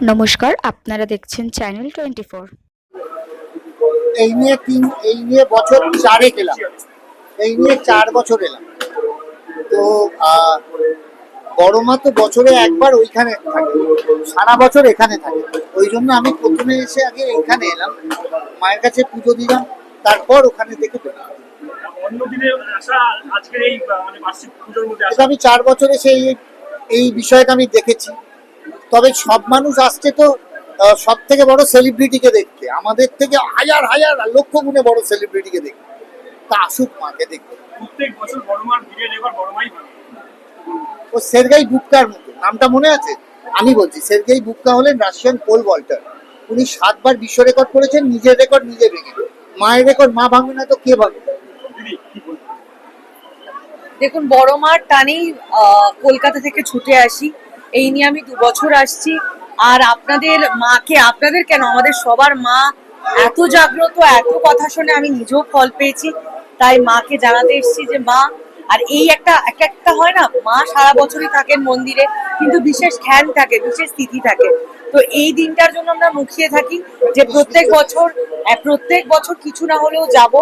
নমস্কার আপনারা দেখছেন চ্যানেল টোয়েন্টি ফোর এই নিয়ে তিন এই নিয়ে বছর চারে গেলাম। এই নিয়ে চার বছর এলাম। তো আহ, বড় মা তো বছরে একবার ওইখানে থাকে। সারা বছর এখানে থাকে। ওই জন্য আমি প্রথমে এসে আগে এইখানে এলাম। মায়ের কাছে পুজো দিলাম। তারপর ওখানে থেকে বেরোলাম। মানে বার্ষিক পুজোর মধ্যে কিন্তু আসা আমি চার বছরে সেই এই বিষয়টা আমি দেখেছি। তবে সব মানুষ আসছে তো সব থেকে বড় সেলিব্রিটিকে দেখতে। আমাদের থেকে হাজার হাজার লক্ষ গুণে বড় সেলিব্রিটিকে দেখতে। তা আসুক মাকে দেখতে। প্রত্যেক বছর বড় মার ভিড়ে নেবার বড় মাই ও সের্গাই বুককার মতো। নামটা মনে আছে? আমি বলছি সের্গেই বুককা হলেন রাশিয়ান পোল ভল্টার উনি সাতবার বিশ্ব রেকর্ড করেছেন নিজের রেকর্ড নিজে ভেঙে মায়ের রেকর্ড মা ভাঙবে না তো কে ভাঙবে? দেখুন বড় মার টানেই আহ, কলকাতা থেকে ছুটে আসি। এই নিয়ে আমি দু বছর আসছি। আর আপনাদের মাকে, আপনাদের কেন? আমাদের সবার মা এত জাগ্রত, এত কথা শুনে আমি নিজেও ফল পেয়েছি। তাই মাকে জানাতে এসেছি যে, মা, আর এই একটা, এক একটা হয় না, মা সারা বছরই থাকেন মন্দিরে, কিন্তু বিশেষ খ্যান থাকে, বিশেষ তিথি থাকে। তো এই দিনটার জন্য আমরা মুখিয়ে থাকি যে, প্রত্যেক বছর প্রত্যেক বছর কিছু না হলেও যাব।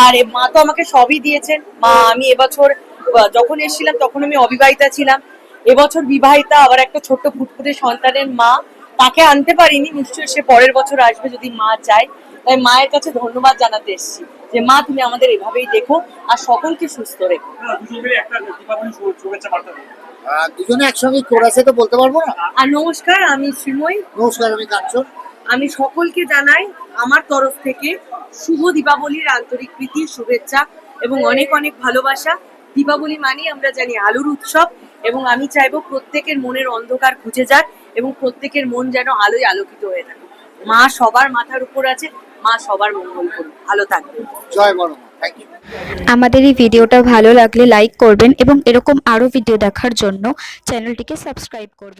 আর মা তো আমাকে সবই দিয়েছেন। মা, আমি এবছর যখন এসেছিলাম তখন আমি অবিবাহিতা ছিলাম। এবছর বিবাহিতা আবার একটা ছোট্ট ফুটফুটে সন্তানের মা তাকে আনতে পারিনি নিশ্চয়ই সে পরের বছর আসবে যদি মা চায়। তাই মায়ের কাছে ধন্যবাদ জানাতে এসেছি যে মা তুমি আমাদের এভাবেই দেখো আর সকলকে সুস্থ রেখো। দুজন একসঙ্গে কোরাসে তো বলতে পারব না? আর নমস্কার আমি শ্রীময়ী। নমস্কার আমি কাঞ্চন। আমি সকলকে জানাই আমার তরফ থেকে শুভ দীপাবলির আন্তরিক প্রীতি শুভেচ্ছা এবং অনেক অনেক ভালোবাসা। দীপাবলি মানেই আমরা জানি আলোর উৎসব। এবং আমি চাইব প্রত্যেকের মনের অন্ধকার খুঁজে যাক এবং প্রত্যেকের মন যেন আলোয় আলোকিত হয়ে থাকে। মা সবার মাথার উপর আছে মা সবার মঙ্গল করুন ভালো থাকবে জয় বড় থ্যাংক ইউ আমাদের এই ভিডিওটা ভালো লাগলে লাইক করবেন এবং এরকম আরও ভিডিও দেখার জন্য চ্যানেলটিকে সাবস্ক্রাইব করবেন।